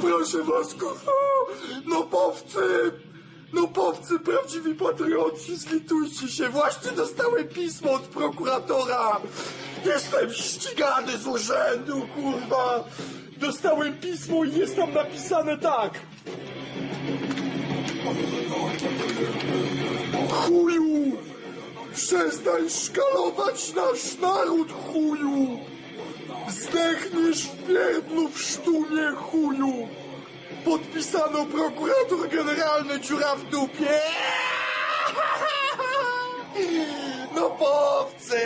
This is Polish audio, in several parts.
Proszę was, kurwa! No powcy! No powcy, prawdziwi patrioci, zlitujcie się! Właśnie dostałem pismo od prokuratora! Jestem ścigany z urzędu, kurwa! Dostałem pismo i jest tam napisane tak! Chuju! Przestań szkalować nasz naród, chuju! Zdechniesz w pierdlu w sztumie, chuju! Podpisano prokurator generalny dziura w dupie! No powcy!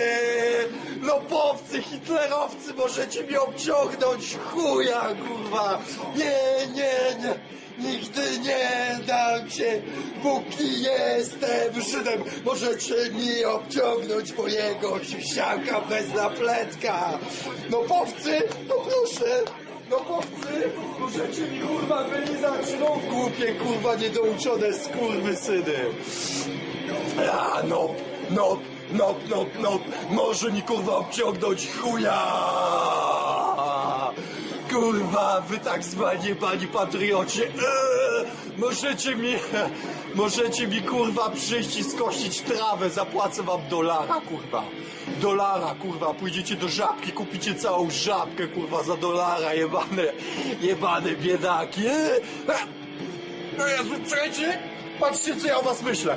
No powcy, hitlerowcy, możecie mi obciągnąć chuja, kurwa! Nie, nie, nie! Nigdy nie dam się, póki jestem Żydem. Możecie mi obciągnąć mojego siusiaka bez napletka. No powcy, no proszę, no powcy, możecie mi kurwa wylizać no głupie kurwa niedouczone skurwysyny. A no, no, no, no, no, może mi kurwa obciągnąć chuja! Kurwa, wy tak zwani pani patriocie, eee, możecie mi, możecie mi kurwa przyjść i skosić trawę, zapłacę wam dolara, kurwa. Dolara, kurwa, pójdziecie do żabki, kupicie całą żabkę, kurwa, za dolara, jebane, jebane biedaki. Eee. No Jezu, czekajcie, patrzcie co ja o was myślę.